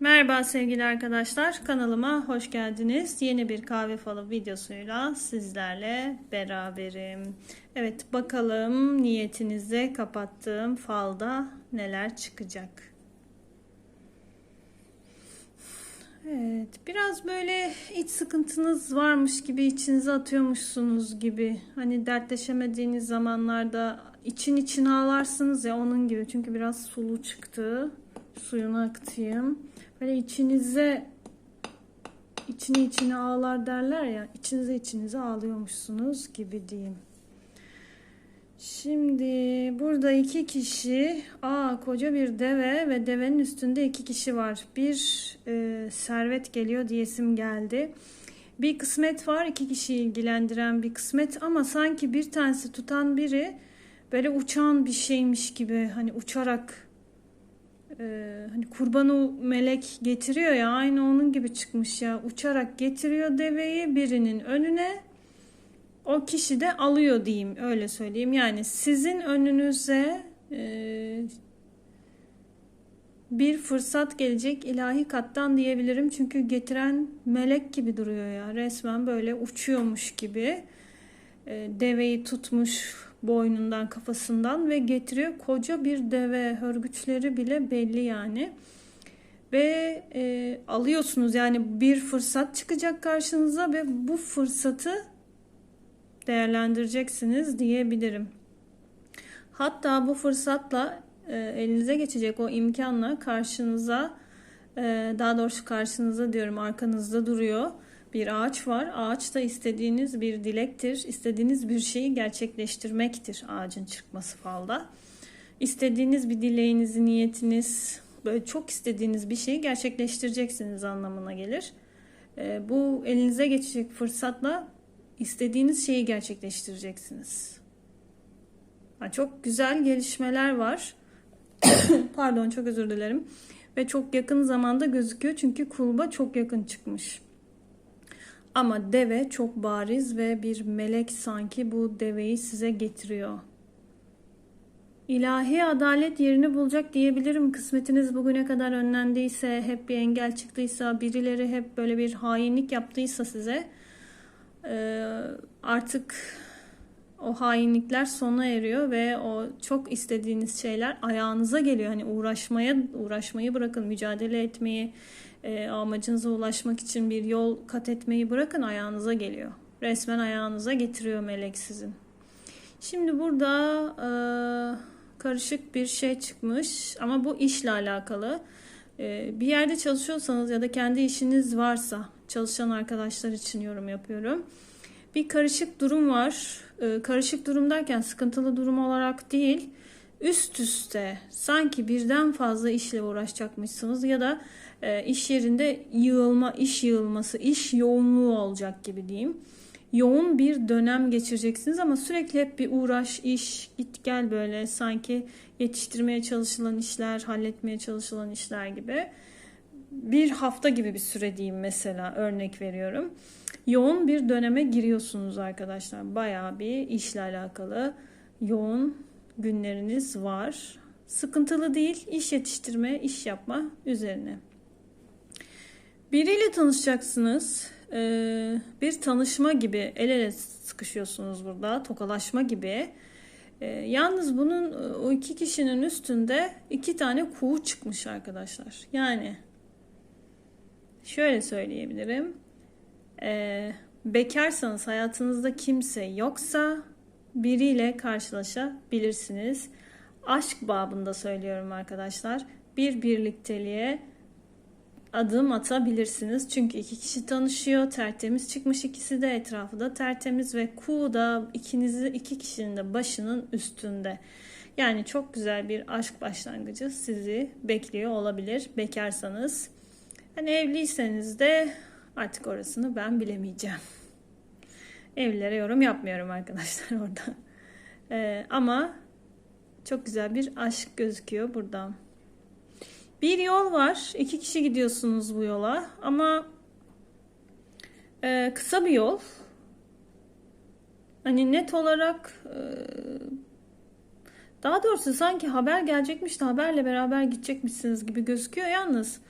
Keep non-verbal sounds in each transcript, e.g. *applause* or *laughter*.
Merhaba sevgili arkadaşlar. Kanalıma hoş geldiniz. Yeni bir kahve falı videosuyla sizlerle beraberim. Evet bakalım niyetinize kapattığım falda neler çıkacak. Evet biraz böyle iç sıkıntınız varmış gibi içinize atıyormuşsunuz gibi. Hani dertleşemediğiniz zamanlarda için için ağlarsınız ya onun gibi. Çünkü biraz sulu çıktı. Suyunu aktayım. Böyle içinize içine içine ağlar derler ya. içinize içinize ağlıyormuşsunuz gibi diyeyim. Şimdi burada iki kişi, aa koca bir deve ve devenin üstünde iki kişi var. Bir e, servet geliyor diyesim geldi. Bir kısmet var, iki kişiyi ilgilendiren bir kısmet ama sanki bir tanesi tutan biri böyle uçan bir şeymiş gibi hani uçarak e, hani kurbanı melek getiriyor ya aynı onun gibi çıkmış ya. Uçarak getiriyor deveyi birinin önüne o kişi de alıyor diyeyim öyle söyleyeyim. Yani sizin önünüze e, bir fırsat gelecek ilahi kattan diyebilirim. Çünkü getiren melek gibi duruyor ya. Resmen böyle uçuyormuş gibi e, deveyi tutmuş boynundan kafasından ve getiriyor. Koca bir deve hörgüçleri bile belli yani. Ve e, alıyorsunuz. Yani bir fırsat çıkacak karşınıza ve bu fırsatı değerlendireceksiniz diyebilirim. Hatta bu fırsatla e, elinize geçecek o imkanla karşınıza e, daha doğrusu karşınıza diyorum arkanızda duruyor bir ağaç var. Ağaç da istediğiniz bir dilektir. İstediğiniz bir şeyi gerçekleştirmektir ağacın çıkması falda. İstediğiniz bir dileğinizi, niyetiniz, böyle çok istediğiniz bir şeyi gerçekleştireceksiniz anlamına gelir. E, bu elinize geçecek fırsatla istediğiniz şeyi gerçekleştireceksiniz. çok güzel gelişmeler var. *coughs* Pardon çok özür dilerim. Ve çok yakın zamanda gözüküyor çünkü kulba çok yakın çıkmış. Ama deve çok bariz ve bir melek sanki bu deveyi size getiriyor. İlahi adalet yerini bulacak diyebilirim. Kısmetiniz bugüne kadar önlendiyse, hep bir engel çıktıysa, birileri hep böyle bir hainlik yaptıysa size artık o hainlikler sona eriyor ve o çok istediğiniz şeyler ayağınıza geliyor. Hani uğraşmaya uğraşmayı bırakın, mücadele etmeyi, e, amacınıza ulaşmak için bir yol kat etmeyi bırakın ayağınıza geliyor. Resmen ayağınıza getiriyor melek sizin. Şimdi burada e, karışık bir şey çıkmış ama bu işle alakalı. E, bir yerde çalışıyorsanız ya da kendi işiniz varsa çalışan arkadaşlar için yorum yapıyorum. Bir karışık durum var. E, karışık durum derken sıkıntılı durum olarak değil üst üste sanki birden fazla işle uğraşacakmışsınız ya da e, iş yerinde yığılma, iş yığılması, iş yoğunluğu olacak gibi diyeyim. Yoğun bir dönem geçireceksiniz ama sürekli hep bir uğraş, iş, git gel böyle sanki yetiştirmeye çalışılan işler, halletmeye çalışılan işler gibi. Bir hafta gibi bir süre diyeyim mesela örnek veriyorum. Yoğun bir döneme giriyorsunuz arkadaşlar. Bayağı bir işle alakalı yoğun günleriniz var. Sıkıntılı değil, iş yetiştirme, iş yapma üzerine. Biriyle tanışacaksınız. Ee, bir tanışma gibi el ele sıkışıyorsunuz burada. Tokalaşma gibi. Ee, yalnız bunun o iki kişinin üstünde iki tane kuğu çıkmış arkadaşlar. Yani şöyle söyleyebilirim. Ee, bekarsanız hayatınızda kimse yoksa biriyle karşılaşabilirsiniz. Aşk babında söylüyorum arkadaşlar. Bir birlikteliğe adım atabilirsiniz. Çünkü iki kişi tanışıyor. Tertemiz çıkmış ikisi de etrafı da tertemiz ve ku da ikinizi iki kişinin de başının üstünde. Yani çok güzel bir aşk başlangıcı sizi bekliyor olabilir bekarsanız. Hani evliyseniz de artık orasını ben bilemeyeceğim. Evlilere yorum yapmıyorum arkadaşlar *laughs* orada. Ee, ama çok güzel bir aşk gözüküyor buradan. Bir yol var. İki kişi gidiyorsunuz bu yola. Ama e, kısa bir yol. Hani net olarak e, daha doğrusu sanki haber gelecekmiş de haberle beraber gidecekmişsiniz gibi gözüküyor. Yalnız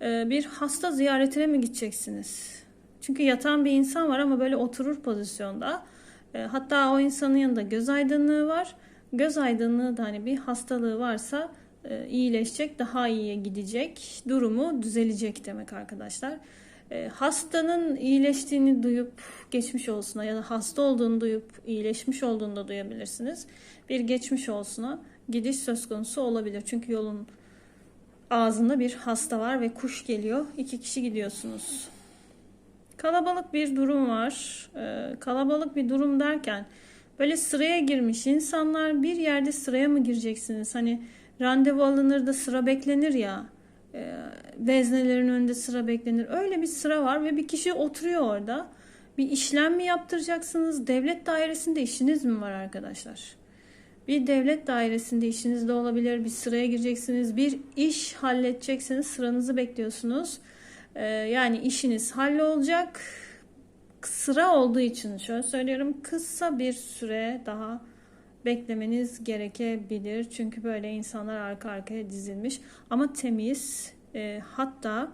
e, bir hasta ziyaretine mi gideceksiniz? Çünkü yatan bir insan var ama böyle oturur pozisyonda. E, hatta o insanın yanında göz aydınlığı var. Göz aydınlığı da hani bir hastalığı varsa e, iyileşecek, daha iyiye gidecek, durumu düzelecek demek arkadaşlar. E, hastanın iyileştiğini duyup geçmiş olsuna ya da hasta olduğunu duyup iyileşmiş olduğunu da duyabilirsiniz. Bir geçmiş olsuna gidiş söz konusu olabilir. Çünkü yolun ağzında bir hasta var ve kuş geliyor. İki kişi gidiyorsunuz. Kalabalık bir durum var. Ee, kalabalık bir durum derken böyle sıraya girmiş insanlar bir yerde sıraya mı gireceksiniz? Hani randevu alınır da sıra beklenir ya. E, veznelerin önünde sıra beklenir. Öyle bir sıra var ve bir kişi oturuyor orada. Bir işlem mi yaptıracaksınız? Devlet dairesinde işiniz mi var arkadaşlar? Bir devlet dairesinde işiniz de olabilir. Bir sıraya gireceksiniz. Bir iş halledeceksiniz. Sıranızı bekliyorsunuz. Ee, yani işiniz hallolacak. Sıra olduğu için şöyle söylüyorum. Kısa bir süre daha beklemeniz gerekebilir. Çünkü böyle insanlar arka arkaya dizilmiş. Ama temiz. E, hatta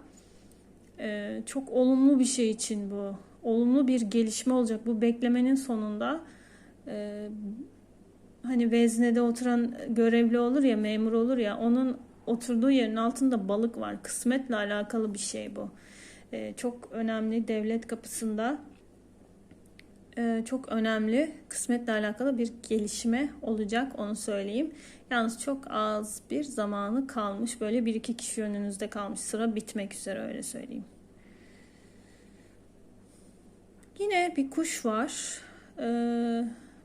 e, çok olumlu bir şey için bu. Olumlu bir gelişme olacak. Bu beklemenin sonunda e, hani veznede oturan görevli olur ya memur olur ya onun oturduğu yerin altında balık var. Kısmetle alakalı bir şey bu. Ee, çok önemli devlet kapısında e, çok önemli kısmetle alakalı bir gelişme olacak onu söyleyeyim. Yalnız çok az bir zamanı kalmış. Böyle bir iki kişi önünüzde kalmış. Sıra bitmek üzere öyle söyleyeyim. Yine bir kuş var. Ee,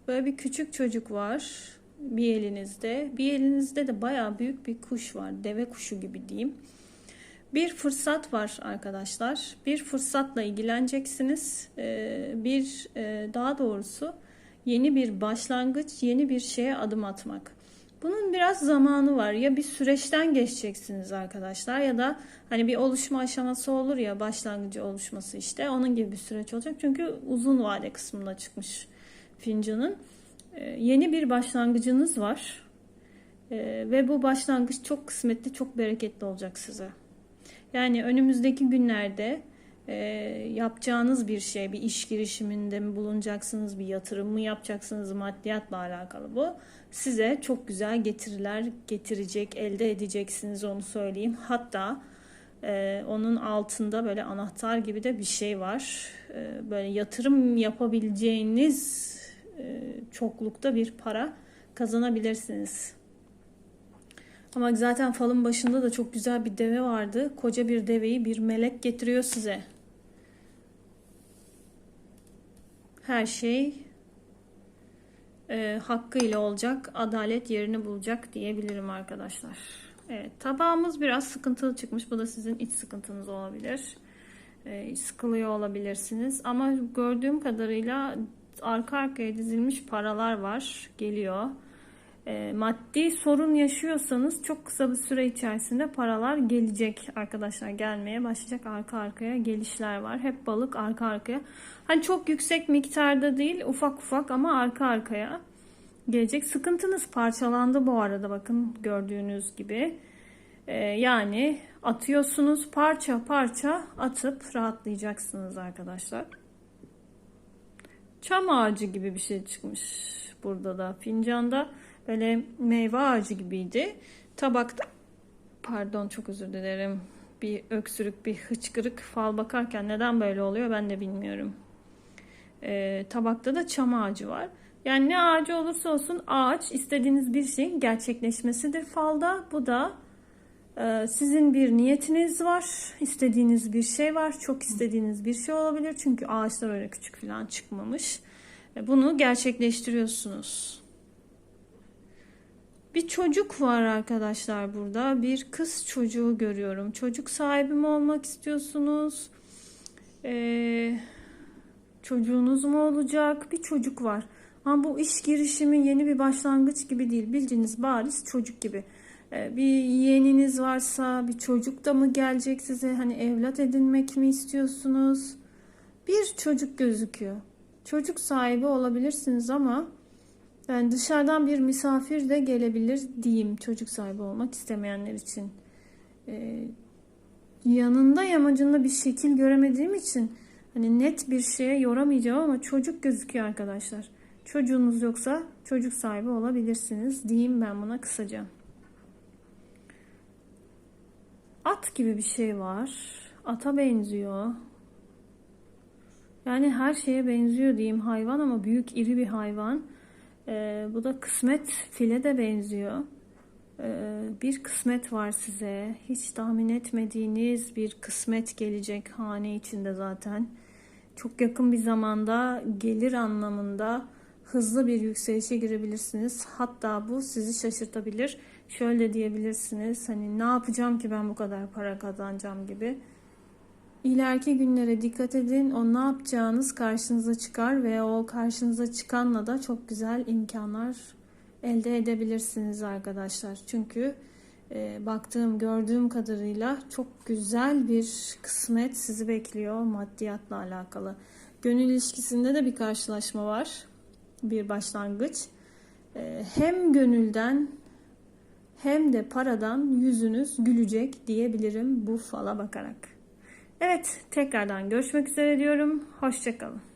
Böyle bir küçük çocuk var bir elinizde. Bir elinizde de bayağı büyük bir kuş var. Deve kuşu gibi diyeyim. Bir fırsat var arkadaşlar. Bir fırsatla ilgileneceksiniz. Ee, bir e, daha doğrusu yeni bir başlangıç, yeni bir şeye adım atmak. Bunun biraz zamanı var. Ya bir süreçten geçeceksiniz arkadaşlar ya da hani bir oluşma aşaması olur ya başlangıcı oluşması işte onun gibi bir süreç olacak. Çünkü uzun vade kısmında çıkmış fincanın. Ee, yeni bir başlangıcınız var. Ee, ve bu başlangıç çok kısmetli, çok bereketli olacak size. Yani önümüzdeki günlerde e, yapacağınız bir şey, bir iş girişiminde mi bulunacaksınız, bir yatırım mı yapacaksınız, maddiyatla alakalı bu. Size çok güzel getiriler getirecek, elde edeceksiniz onu söyleyeyim. Hatta e, onun altında böyle anahtar gibi de bir şey var. E, böyle yatırım yapabileceğiniz çoklukta bir para kazanabilirsiniz. Ama zaten falın başında da çok güzel bir deve vardı. Koca bir deveyi bir melek getiriyor size. Her şey e, hakkıyla olacak, adalet yerini bulacak diyebilirim arkadaşlar. Evet, tabağımız biraz sıkıntılı çıkmış. Bu da sizin iç sıkıntınız olabilir. E, sıkılıyor olabilirsiniz. Ama gördüğüm kadarıyla arka arkaya dizilmiş paralar var. Geliyor. E, maddi sorun yaşıyorsanız çok kısa bir süre içerisinde paralar gelecek arkadaşlar. Gelmeye başlayacak arka arkaya gelişler var. Hep balık arka arkaya. Hani çok yüksek miktarda değil ufak ufak ama arka arkaya gelecek. Sıkıntınız parçalandı bu arada bakın gördüğünüz gibi. Ee, yani atıyorsunuz parça parça atıp rahatlayacaksınız arkadaşlar. Çam ağacı gibi bir şey çıkmış burada da. Fincanda böyle meyve ağacı gibiydi. Tabakta pardon çok özür dilerim. Bir öksürük, bir hıçkırık fal bakarken neden böyle oluyor ben de bilmiyorum. Ee, tabakta da çam ağacı var. Yani ne ağacı olursa olsun ağaç istediğiniz bir şeyin gerçekleşmesidir falda. Bu da sizin bir niyetiniz var, istediğiniz bir şey var, çok istediğiniz bir şey olabilir. Çünkü ağaçlar öyle küçük falan çıkmamış. Bunu gerçekleştiriyorsunuz. Bir çocuk var arkadaşlar burada. Bir kız çocuğu görüyorum. Çocuk sahibi mi olmak istiyorsunuz? Ee, çocuğunuz mu olacak? Bir çocuk var. Ama bu iş girişimi yeni bir başlangıç gibi değil. Bildiğiniz bariz çocuk gibi. Ee, bir yeğeniniz varsa bir çocuk da mı gelecek size? Hani evlat edinmek mi istiyorsunuz? Bir çocuk gözüküyor. Çocuk sahibi olabilirsiniz ama yani dışarıdan bir misafir de gelebilir diyeyim çocuk sahibi olmak istemeyenler için. Ee, yanında yamacında bir şekil göremediğim için hani net bir şeye yoramayacağım ama çocuk gözüküyor arkadaşlar. Çocuğunuz yoksa çocuk sahibi olabilirsiniz diyeyim ben buna kısaca. At gibi bir şey var. Ata benziyor. Yani her şeye benziyor diyeyim hayvan ama büyük iri bir hayvan. Ee, bu da kısmet file de benziyor. Ee, bir kısmet var size. Hiç tahmin etmediğiniz bir kısmet gelecek hane içinde zaten. Çok yakın bir zamanda gelir anlamında hızlı bir yükselişe girebilirsiniz. Hatta bu sizi şaşırtabilir. Şöyle diyebilirsiniz. Hani ne yapacağım ki ben bu kadar para kazanacağım gibi. İleriki günlere dikkat edin. O ne yapacağınız karşınıza çıkar ve o karşınıza çıkanla da çok güzel imkanlar elde edebilirsiniz arkadaşlar. Çünkü e, baktığım, gördüğüm kadarıyla çok güzel bir kısmet sizi bekliyor maddiyatla alakalı. Gönül ilişkisinde de bir karşılaşma var. Bir başlangıç. E, hem gönülden hem de paradan yüzünüz gülecek diyebilirim bu fala bakarak. Evet, tekrardan görüşmek üzere diyorum. Hoşçakalın.